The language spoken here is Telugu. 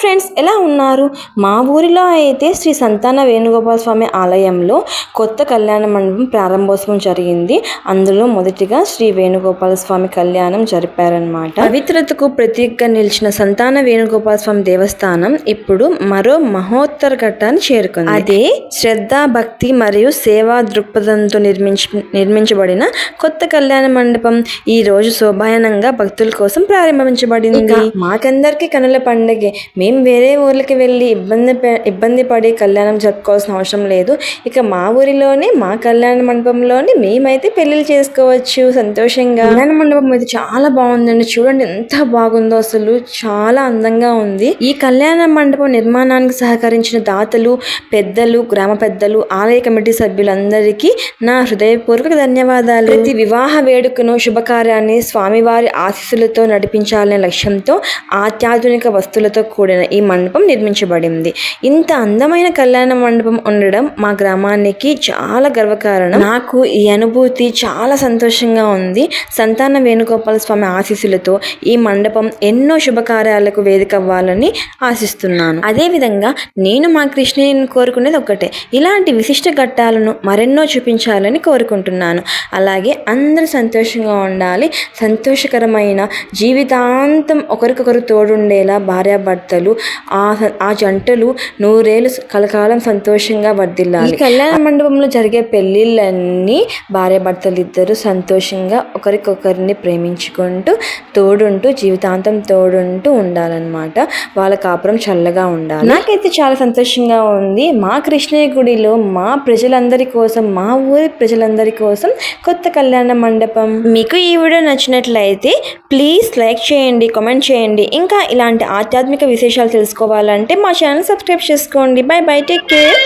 ఫ్రెండ్స్ ఎలా ఉన్నారు? మా ఊరిలో అయితే శ్రీ సంతాన వేణుగోపాల స్వామి ఆలయంలో కొత్త కళ్యాణ మండపం ప్రారంభోత్సవం జరిగింది. అందులో మొదటిగా శ్రీ వేణుగోపాల స్వామి కళ్యాణం జరిపారనమాట పవిత్రతకు ప్రతీకగా నిలిచిన సంతాన వేణుగోపాల స్వామి దేవస్థానం ఇప్పుడు మరో మహోత్తర ఘట్టాన్ని చేరుకుంది. అదే శ్రద్ధ భక్తి మరియు సేవా దృక్పథంతో నిర్మించి నిర్మించబడిన కొత్త కళ్యాణ మండపం ఈ రోజు శోభాయనంగా భక్తుల కోసం ప్రారంభించబడింది. మాకందరికీ కనుల పండగే. మే వేరే ఊర్లకి వెళ్ళి ఇబ్బంది ఇబ్బంది పడి కళ్యాణం జరుపుకోవాల్సిన అవసరం లేదు. ఇక మా ఊరిలోనే మా కళ్యాణ మండపంలోనే మేమైతే పెళ్ళిళ్ళు చేసుకోవచ్చు సంతోషంగా. కళ్యాణ మండపం అయితే చాలా బాగుందండి. చూడండి ఎంత బాగుందో అసలు. చాలా అందంగా ఉంది. ఈ కళ్యాణ మండపం నిర్మాణానికి సహకరించిన దాతలు పెద్దలు గ్రామ పెద్దలు ఆలయ కమిటీ సభ్యులందరికీ నా హృదయపూర్వక ధన్యవాదాలు. ప్రతి వివాహ వేడుకను శుభకార్యాన్ని స్వామివారి ఆశీస్సులతో నడిపించాలనే లక్ష్యంతో అత్యాధునిక వస్తువులతో కూడిన ఈ మండపం నిర్మించబడింది. ఇంత అందమైన కళ్యాణ మండపం ఉండడం మా గ్రామానికి చాలా గర్వకారణం. నాకు ఈ అనుభూతి చాలా సంతోషంగా ఉంది. సంతాన వేణుగోపాల స్వామి ఆశీస్సులతో ఈ మండపం ఎన్నో శుభకార్యాలకు వేదిక అవ్వాలని ఆశిస్తున్నాను. అదేవిధంగా నేను మా కృష్ణయ్యను కోరుకునేది ఒకటే ఇలాంటి విశిష్ట ఘట్టాలను మరెన్నో చూపించాలని కోరుకుంటున్నాను. అలాగే అందరూ సంతోషంగా ఉండాలి. సంతోషకరమైన జీవితాంతం ఒకరికొకరు తోడుండేలా భార్యాభర్తలు ఆ ఆ జంటలు నూరేళ్ళు కలకాలం సంతోషంగా వర్ధిల్లాలి. ఈ కళ్యాణ మండపంలో జరిగే పెళ్ళిళ్ళన్నీ భార్యాభర్తలు ఇద్దరు సంతోషంగా ఒకరికొకరిని ప్రేమించుకుంటూ తోడుంటూ జీవితాంతం తోడుంటూ ఉండాలన్నమాట. వాళ్ళ కాపురం చల్లగా ఉండాలి. నాకైతే చాలా సంతోషంగా ఉంది. మా కృష్ణయ్య గుడిలో మా ప్రజలందరి కోసం మా ఊరి ప్రజలందరి కోసం కొత్త కళ్యాణ మండపం. మీకు ఈ వీడియో నచ్చినట్లయితే ప్లీజ్ లైక్ చేయండి కామెంట్ చేయండి. ఇంకా ఇలాంటి ఆధ్యాత్మిక విశేషాలు విషయాలు తెలుసుకోవాలంటే మా ఛానల్ సబ్స్క్రైబ్ చేసుకోండి. Bye bye take care.